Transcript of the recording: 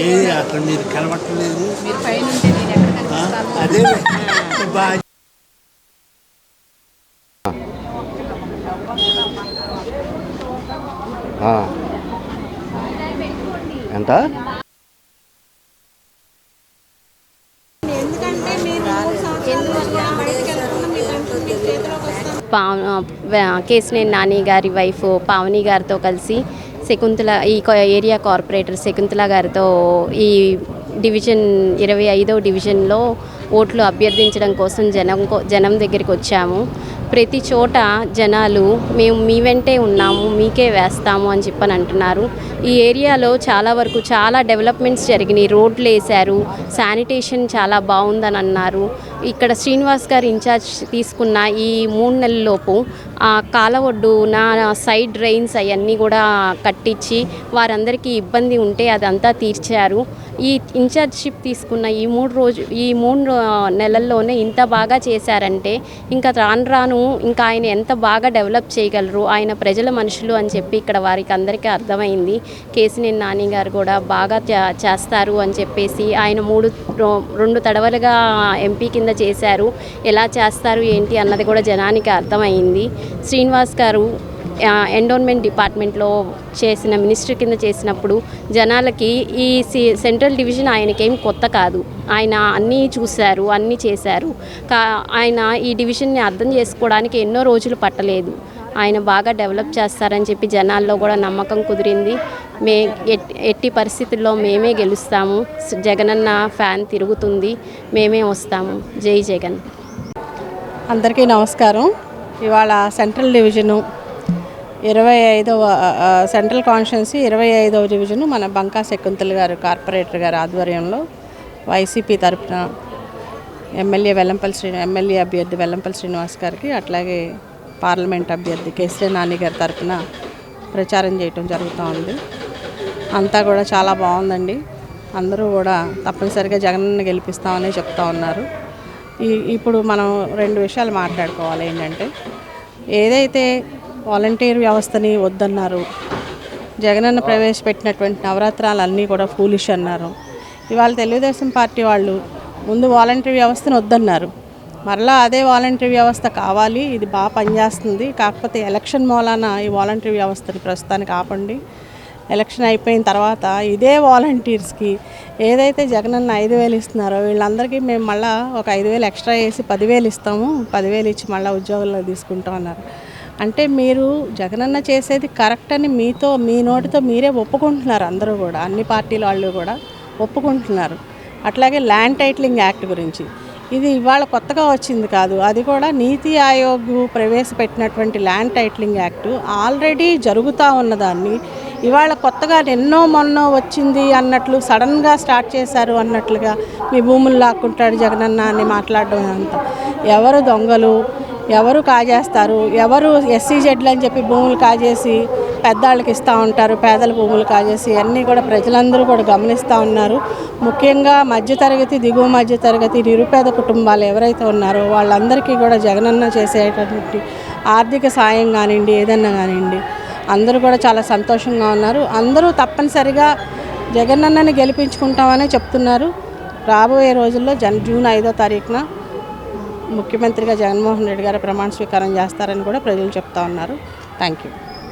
ఏది అక్కడ మీరు కనబట్టలేదు అదే. బాగా. ఎంత? కేసినేని నాని గారి వైఫ్ పావని గారితో కలిసి శకుంతల ఈ ఏరియా కార్పొరేటర్ శకుంతల గారితో ఈ డివిజన్ ఇరవై ఐదో డివిజన్లో ఓట్లు అభ్యర్థించడం కోసం జనం కో- జనం దగ్గరికి వచ్చాము. ప్రతి చోట జనాలు మేము మీ వెంటే ఉన్నాము మీకే వేస్తాము అని చెప్పని అంటున్నారు. ఈ ఏరియాలో చాలా వరకు చాలా డెవలప్మెంట్స్ జరిగినాయి. రోడ్లు వేశారు శానిటేషన్ చాలా బాగుందని అన్నారు. ఇక్కడ శ్రీనివాస్ గారు ఇన్ఛార్జ్ తీసుకున్న ఈ మూడు నెలల్లోపు ఆ కాలవొడ్డు నా సైడ్ డ్రైన్స్ అవన్నీ కూడా కట్టించి వారందరికీ ఇబ్బంది ఉంటే అదంతా తీర్చారు. ఈ ఇన్ఛార్జ్షిప్ తీసుకున్న ఈ మూడు రోజు ఈ మూడు నెలల్లోనే ఇంత బాగా చేశారంటే ఇంకా రాను రాను ఇంకా ఆయన ఎంత బాగా డెవలప్ చేయగలరు ఆయన ప్రజల మనుషులు అని చెప్పి ఇక్కడ వారికి అందరికీ అర్థమైంది. కేసినేని నాని గారు కూడా బాగా చేస్తారు అని చెప్పేసి ఆయన మూడు రో- రెండు తడవలుగా ఎంపీ కింద చేశారు. ఎలా చేస్తారు ఏంటి అన్నది కూడా జనానికి అర్థమైంది. శ్రీనివాస్ గారు ఎండోన్మెంట్ డిపార్ట్మెంట్లో చేసిన మినిస్టర్ కింద చేసినప్పుడు జనాలకి ఈ సి సెంట్రల్ డివిజన్ ఆయనకేం కొత్త కాదు. ఆయన అన్నీ చూశారు అన్నీ చేశారు. కా ఆయన ఈ డివిజన్ని అర్థం చేసుకోవడానికి ఎన్నో రోజులు పట్టలేదు. ఆయన బాగా డెవలప్ చేస్తారని చెప్పి జనాల్లో కూడా నమ్మకం కుదిరింది. మే ఎట్- ఎట్టి పరిస్థితుల్లో మేమే గెలుస్తాము. జగనన్న ఫ్యాన్ తిరుగుతుంది. మేమే వస్తాము. జై జగన్. అందరికీ నమస్కారం. ఇవాళ సెంట్రల్ డివిజను ఇరవై ఐదవ సెంట్రల్ కాన్స్టిట్యున్సీ ఇరవై ఐదవ డివిజను మన బంకా శకుంతల్ గారు కార్పొరేటర్ గారి ఆధ్వర్యంలో వైసీపీ తరఫున ఎమ్మెల్యే వెల్లంపల్లి శ్రీ ఎమ్మెల్యే అభ్యర్థి వెల్లంపల్లి శ్రీనివాస్ గారికి అట్లాగే పార్లమెంట్ అభ్యర్థి కేసీఆర్ నాని గారి తరఫున ప్రచారం చేయటం జరుగుతూ ఉంది. అంతా కూడా చాలా బాగుందండి. అందరూ కూడా తప్పనిసరిగా జగన్ను గెలిపిస్తామని చెప్తా ఉన్నారు. ఈ ఇప్పుడు మనం రెండు విషయాలు మాట్లాడుకోవాలి ఏంటంటే ఏదైతే వాలంటీర్ వ్యవస్థని వద్దన్నారు. జగనన్న ప్రవేశపెట్టినటువంటి నవరాత్రాలు అన్నీ కూడా ఫూలిష్ అన్నారు. ఇవాళ తెలుగుదేశం పార్టీ వాళ్ళు ముందు వాలంటీర్ వ్యవస్థను వద్దన్నారు. మరలా అదే వాలంటీర్ వ్యవస్థ కావాలి ఇది బాగా పనిచేస్తుంది కాకపోతే ఎలక్షన్ మూలాన ఈ వాలంటీర్ వ్యవస్థని ప్రస్తుతానికి ఆపండి. ఎలక్షన్ అయిపోయిన తర్వాత ఇదే వాలంటీర్స్కి ఏదైతే జగనన్న ఐదు వేలు ఇస్తున్నారో వీళ్ళందరికీ మేము మళ్ళీ ఒక ఐదు వేలు ఎక్స్ట్రా వేసి పదివేలు ఇస్తాము పదివేలు ఇచ్చి మళ్ళీ ఉద్యోగుల్లో తీసుకుంటాం అన్నారు అంటే మీరు జగనన్న చేసేది కరెక్ట్ అని మీతో మీ నోటితో మీరే ఒప్పుకుంటున్నారు అందరూ కూడా అన్ని పార్టీల వాళ్ళు కూడా ఒప్పుకుంటున్నారు. అట్లాగే ల్యాండ్ టైటిలింగ్ యాక్ట్ గురించి. ఇది ఇవాళ కొత్తగా వచ్చింది కాదు అది కూడా నీతి ఆయోగ్ ప్రవేశపెట్టినటువంటి ల్యాండ్ టైటిలింగ్ యాక్ట్ ఆల్రెడీ జరుగుతూ ఉన్నదాన్ని. ఇవాళ కొత్తగా ఎన్నో మొన్నో వచ్చింది అన్నట్లు సడన్గా స్టార్ట్ చేశారు అన్నట్లుగా మీ భూములు లాక్కుంటాడు జగనన్న అని మాట్లాడడం అంతా. ఎవరు దొంగలు? ఎవరు కాజేస్తారు? ఎవరు ఎస్సీ జెడ్లు అని చెప్పి భూములు కాజేసి పెద్దవాళ్ళకి ఇస్తూ ఉంటారు పేదల భూములు కాజేసి అన్నీ కూడా ప్రజలందరూ కూడా గమనిస్తూ ఉన్నారు. ముఖ్యంగా మధ్యతరగతి దిగువ మధ్యతరగతి నిరుపేద కుటుంబాలు ఎవరైతే ఉన్నారో వాళ్ళందరికీ కూడా జగనన్న చేసేటటువంటి ఆర్థిక సాయం కానివ్వండి ఏదన్నా కానివ్వండి అందరూ కూడా చాలా సంతోషంగా ఉన్నారు. అందరూ తప్పనిసరిగా జగనన్నని గెలిపించుకుంటామని చెప్తున్నారు. రాబోయే రోజుల్లో జన్ జూన్ ఐదో తారీఖున ముఖ్యమంత్రిగా జగన్మోహన్ రెడ్డి గారు ప్రమాణ స్వీకారం చేస్తారని కూడా ప్రజలు చెప్తా ఉన్నారు. Thank you